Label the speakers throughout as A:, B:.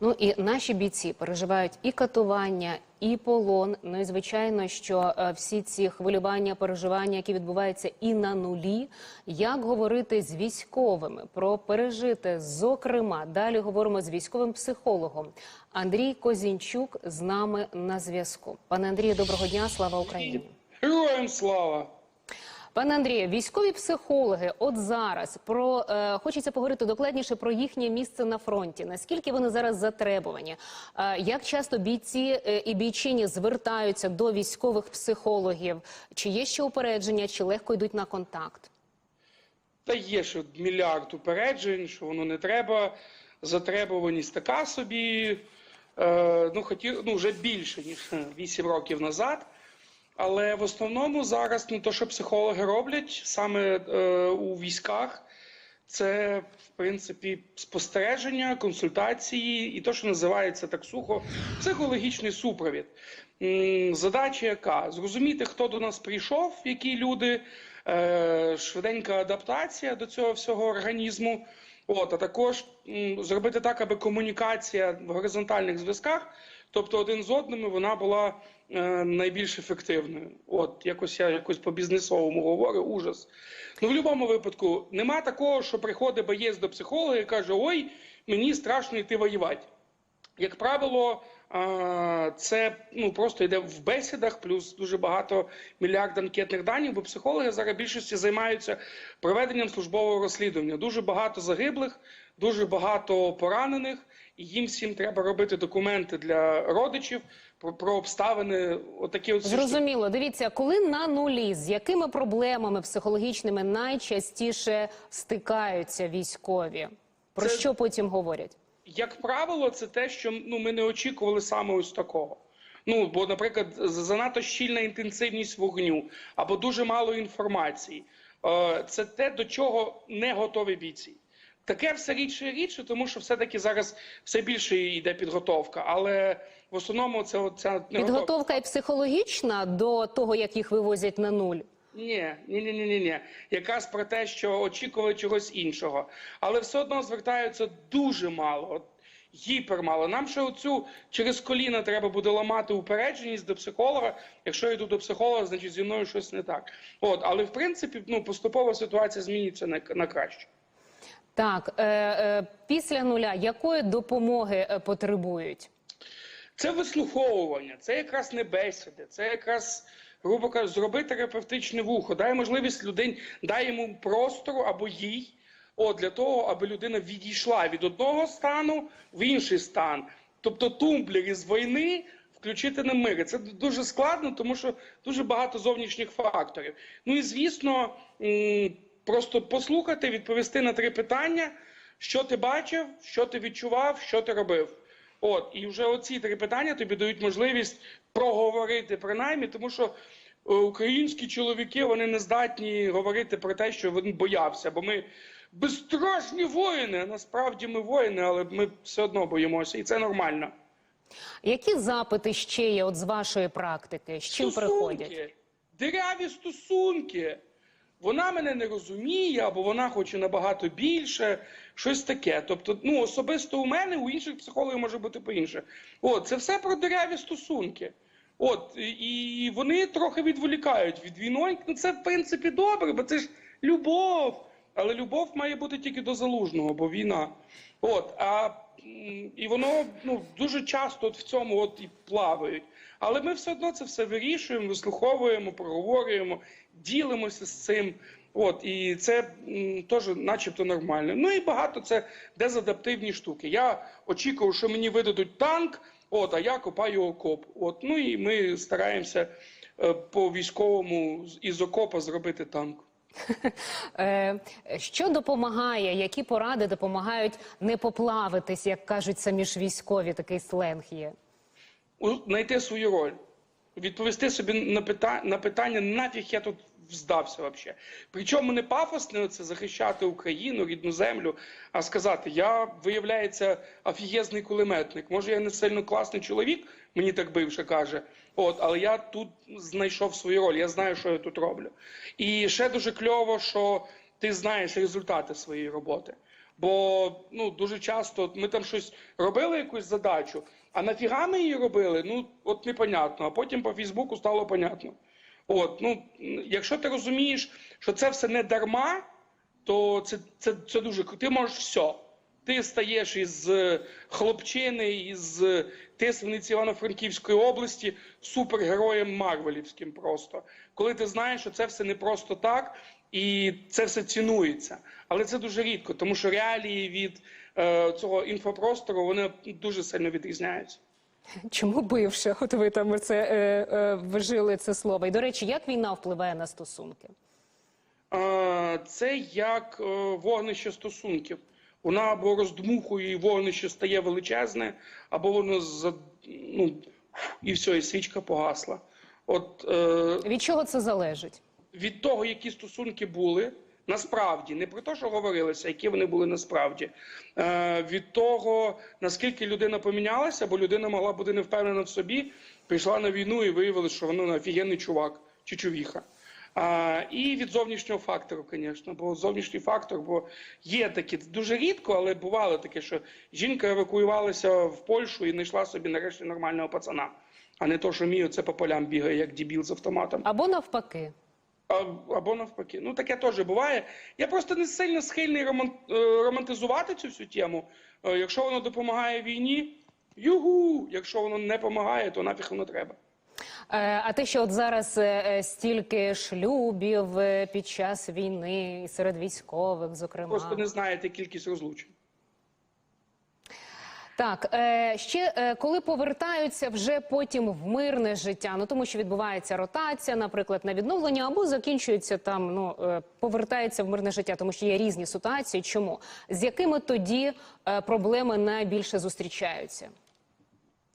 A: Ну і наші бійці переживають і катування, і полон. Ну і звичайно, що е, всі ці хвилювання, переживання, які відбуваються і на нулі. Як говорити з військовими про пережити? Зокрема, далі говоримо з військовим психологом. Андрій Козінчук з нами на зв'язку. Пане Андрію, доброго дня, слава Україні.
B: Героям слава!
A: Пане Андрію, військові психологи, от зараз про е, хочеться поговорити докладніше про їхнє місце на фронті. Наскільки вони зараз затребувані? Е, як часто бійці е, і бійчині звертаються до військових психологів? Чи є ще упередження, чи легко йдуть на контакт?
B: Та є ще мільярд упереджень, що воно не треба. Затребуваність така собі. Е, ну, хотів, ну, вже більше, ніж 8 років назад. Але в основному зараз ну, то, що психологи роблять саме е, у військах, це в принципі спостереження, консультації і то, що називається так сухо, психологічний супровід. Задача яка? Зрозуміти, хто до нас прийшов, які люди, е, швиденька адаптація до цього всього організму. От, а також м, зробити так, аби комунікація в горизонтальних зв'язках, тобто один з одним, вона була найбільш ефективною. От, якось я якось по бізнесовому говорю, ужас. Ну, в будь-якому випадку, нема такого, що приходить боєць до психолога і каже: Ой, мені страшно йти воювати. Як правило, це ну просто йде в бесідах, плюс дуже багато мільярд анкетних даних, бо психологи зараз більшості займаються проведенням службового розслідування. Дуже багато загиблих, дуже багато поранених, і їм всім треба робити документи для родичів про, про обставини. Отакі от.
A: Зрозуміло. Дивіться, коли на нулі, з якими проблемами психологічними найчастіше стикаються військові? Про
B: Це-
A: що потім говорять?
B: як правило, це те, що ну ми не очікували саме ось такого. Ну бо, наприклад, занадто щільна інтенсивність вогню або дуже мало інформації. Е, Це те, до чого не готові бійці. Таке все рідше і рідше, тому що все-таки зараз все більше йде підготовка. Але в основному це оця
A: Підготовка і психологічна до того, як їх вивозять на нуль.
B: Ні, ні, ні, ні, ні, ні. Якраз про те, що очікували чогось іншого. Але все одно звертаються дуже мало, гіпермало. Нам ще оцю через коліна треба буде ламати упередженість до психолога. Якщо я йду до психолога, значить зі мною щось не так. От, але в принципі, ну поступово ситуація змінюється на, на краще.
A: Так, е, е, після нуля якої допомоги е, потребують?
B: Це вислуховування, це якраз не бесіди, це якраз, грубо кажучи, зроби терапевтичне вухо, дай можливість людині, дай йому простору або їй, от, для того, аби людина відійшла від одного стану в інший стан. Тобто тумблер із війни включити на мир. Це дуже складно, тому що дуже багато зовнішніх факторів. Ну і звісно, просто послухати, відповісти на три питання: що ти бачив, що ти відчував, що ти робив. От, і вже оці три питання тобі дають можливість проговорити принаймні, тому що е, українські чоловіки вони не здатні говорити про те, що він боявся. Бо ми безстрашні воїни. Насправді ми воїни, але ми все одно боїмося, і це нормально.
A: Які запити ще є от з вашої практики? З чим приходять?
B: диряві стосунки. Вона мене не розуміє, або вона хоче набагато більше, щось таке. Тобто, ну особисто у мене, у інших психологів може бути по-інше. От, це все про диряві стосунки. От, і- вони трохи відволікають від війни. Ну, це в принципі добре, бо це ж любов. Але любов має бути тільки до залужного, бо війна. От, а і воно ну дуже часто от в цьому от і плавають. Але ми все одно це все вирішуємо, вислуховуємо, проговорюємо, ділимося з цим. От і це теж, начебто, нормально. Ну і багато це дезадаптивні штуки. Я очікував, що мені видадуть танк, от, а я копаю окоп. От, ну і ми стараємося е, по військовому із окопа зробити танк.
A: Е, що допомагає? Які поради допомагають не поплавитись, як кажуть самі ж військові? Такий сленг є.
B: Знайти свою роль, відповісти собі на питання, на питання, нафіг я тут здався вообще. Причому не пафосне це захищати Україну, рідну землю, а сказати: я, виявляється, офігезний кулеметник. Може, я не сильно класний чоловік, мені так бивше каже. От, але я тут знайшов свою роль, я знаю, що я тут роблю. І ще дуже кльово, що ти знаєш результати своєї роботи. Бо ну дуже часто ми там щось робили, якусь задачу, а нафіга ми її робили? Ну от непонятно. А потім по Фейсбуку стало понятно. От, ну якщо ти розумієш, що це все не дарма, то це, це, це дуже. Ти можеш все. Ти стаєш із е, хлопчини, із е, Тисвниці Івано-Франківської області супергероєм Марвелівським просто. Коли ти знаєш, що це все не просто так, і це все цінується. Але це дуже рідко, тому що реалії від е, цього інфопростору вони дуже сильно відрізняються.
A: Чому бивше? От ви там це е, е, вжили це слово. І до речі, як війна впливає на стосунки?
B: Це як е, вогнище стосунків. Вона або роздмухує і вогнище стає величезне, або воно за ну і все, і свічка погасла. От е,
A: Від чого це залежить?
B: від того, які стосунки були насправді, не про те, що говорилося, які вони були насправді, е, від того, наскільки людина помінялася, бо людина могла бути не впевнена в собі, прийшла на війну і виявилося, що вона офігенний чувак чи чувіха. А, і від зовнішнього фактору, звісно, бо зовнішній фактор, бо є такі дуже рідко, але бувало таке, що жінка евакуювалася в Польщу і знайшла собі нарешті нормального пацана, а не то, що мій оце по полям бігає, як дебіл з автоматом.
A: Або навпаки.
B: Або навпаки. Ну таке теж буває. Я просто не сильно схильний е, романтизувати цю всю тему. Е, Якщо воно допомагає війні, югу. Якщо воно не допомагає, то нафіг воно треба.
A: Е, А те, що от зараз стільки шлюбів під час війни і серед військових, зокрема.
B: Просто не знаєте кількість розлучень.
A: Так, е, ще е, коли повертаються вже потім в мирне життя, ну тому що відбувається ротація, наприклад, на відновлення, або закінчується там, ну е, повертається в мирне життя, тому що є різні ситуації. Чому з якими тоді е, проблеми найбільше зустрічаються?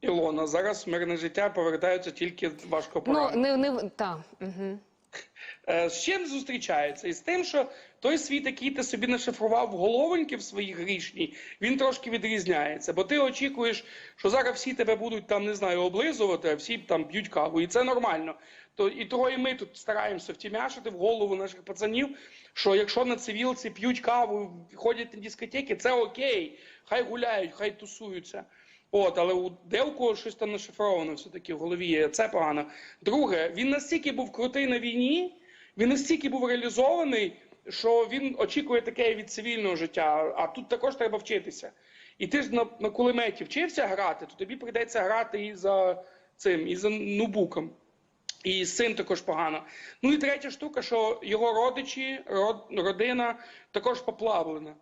B: Ілона, зараз в мирне життя повертаються тільки важко
A: Ну не не та угу.
B: Е, З чим зустрічається? Із тим, що той світ, який ти собі нашифрував головоньки в своїй грішній, він трошки відрізняється. Бо ти очікуєш, що зараз всі тебе будуть там, не знаю, облизувати, а всі там п'ють каву. І це нормально. То і того і ми тут стараємося втімяшити в голову наших пацанів, що якщо на цивілці п'ють каву, ходять на дискотеки, це окей. Хай гуляють, хай тусуються. От, але у де у кого щось там нашифровано все-таки в голові є. Це погано. Друге, він настільки був крутий на війні, він настільки був реалізований, що він очікує таке від цивільного життя. А тут також треба вчитися. І ти ж на, на кулеметі вчився грати, то тобі прийдеться грати і за цим, і за нубуком. І з цим також погано. Ну і третя штука, що його родичі, род, родина також поплавлена.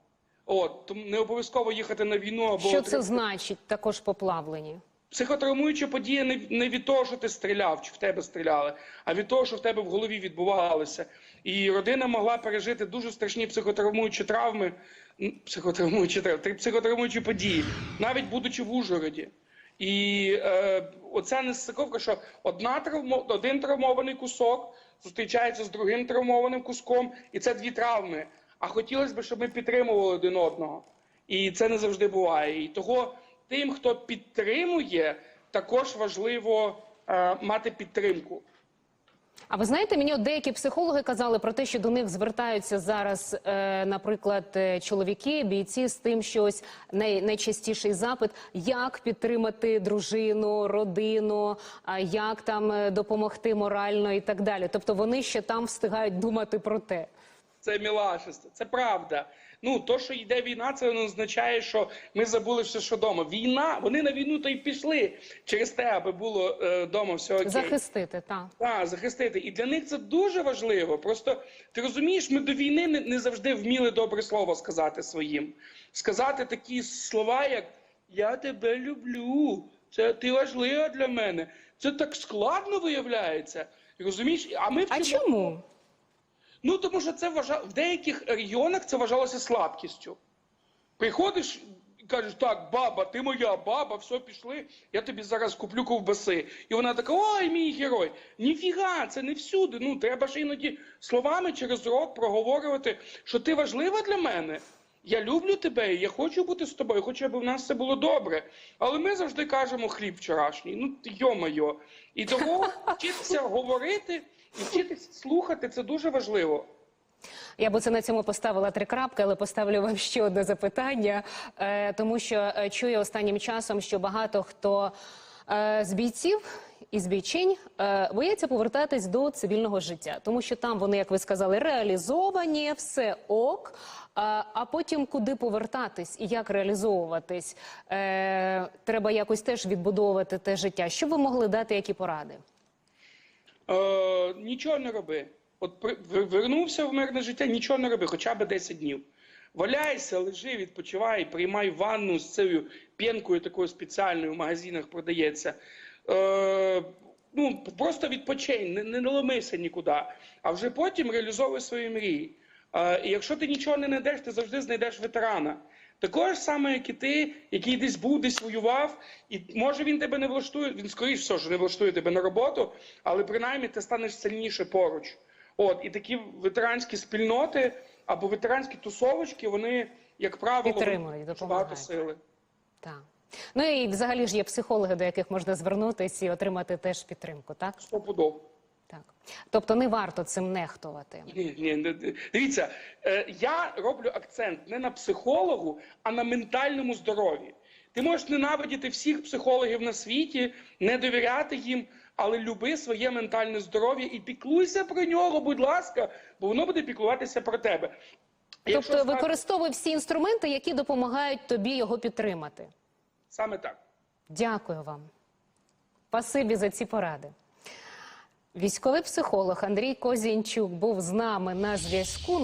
B: От, тому не обов'язково їхати на війну або
A: що це значить також поплавлені?
B: Психотравмуюча подія не, не від того, що ти стріляв, чи в тебе стріляли, а від того, що в тебе в голові відбувалося. І родина могла пережити дуже страшні психотравмуючі травми, психотравмуючі травми, психотравмуючі події, навіть будучи в Ужгороді. І е, оця нестиковка, що одна травмо, один травмований кусок зустрічається з другим травмованим куском, і це дві травми. А хотілося б, щоб ми підтримували один одного. І це не завжди буває. І того тим, хто підтримує, також важливо е, мати підтримку.
A: А ви знаєте, мені от деякі психологи казали про те, що до них звертаються зараз, е, наприклад, е, чоловіки, бійці з тим, що ось най, найчастіший запит, як підтримати дружину, родину, а як там е, допомогти морально і так далі. Тобто вони ще там встигають думати про те.
B: Це мілашество, це правда. Ну, то, що йде війна, це не означає, що ми забули все, що вдома. Війна, вони на війну то й пішли через те, аби було е, вдома все окей.
A: Захистити, так.
B: Так, захистити. І для них це дуже важливо. Просто ти розумієш, ми до війни не, не завжди вміли добре слово сказати своїм. Сказати такі слова, як Я тебе люблю, це ти важлива для мене. Це так складно виявляється. Розумієш? А ми
A: А чому?
B: Ну тому що це вважа... в деяких регіонах це вважалося слабкістю. Приходиш і кажеш, так, баба, ти моя баба, все пішли, я тобі зараз куплю ковбаси. І вона така, ой, мій герой. Ніфіга, це не всюди. Ну, треба ж іноді словами через рот проговорювати, що ти важлива для мене. Я люблю тебе, і я хочу бути з тобою, хочу, аби в нас все було добре. Але ми завжди кажемо хліб вчорашній. Ну, йо-моє. І того вчитися говорити і вчитися слухати це дуже важливо.
A: Я би це на цьому поставила три крапки, але поставлю вам ще одне запитання, е, тому що е, чую останнім часом, що багато хто е, з бійців і з бійчинь бояться повертатись до цивільного життя, тому що там вони, як ви сказали, реалізовані, все ок. А, потім куди повертатись і як реалізовуватись? Треба якось теж відбудовувати те життя. Що ви могли дати, які поради?
B: Е, нічого не роби. От при- вернувся в мирне життя, нічого не роби, хоча б 10 днів. Валяйся, лежи, відпочивай, приймай ванну з цією п'янкою такою спеціальною в магазинах продається. Е, ну, просто відпочинь, не, не ломися нікуди, а вже потім реалізовуй свої мрії. Е, і якщо ти нічого не знайдеш, ти завжди знайдеш ветерана. Такого ж саме, як і ти, який десь був, десь воював, і може він тебе не влаштує, він скоріш все, що не влаштує тебе на роботу, але принаймні ти станеш сильніше поруч. От і такі ветеранські спільноти або ветеранські тусовочки, вони, як правило,
A: Підтримують, допомагають.
B: багато сили.
A: Так. Ну і взагалі ж є психологи, до яких можна звернутися і отримати теж підтримку, так?
B: Стопудово.
A: Так. Тобто не варто цим нехтувати.
B: Ні, ні, дивіться, е, я роблю акцент не на психологу, а на ментальному здоров'ї. Ти можеш ненавидіти всіх психологів на світі, не довіряти їм, але люби своє ментальне здоров'я і піклуйся про нього, будь ласка, бо воно буде піклуватися про тебе. Якщо
A: Тобто використовуй всі інструменти, які допомагають тобі його підтримати.
B: саме так.
A: Дякую вам. Спасибі за ці поради. Військовий психолог Андрій Козінчук був з нами на зв'язку. Ну,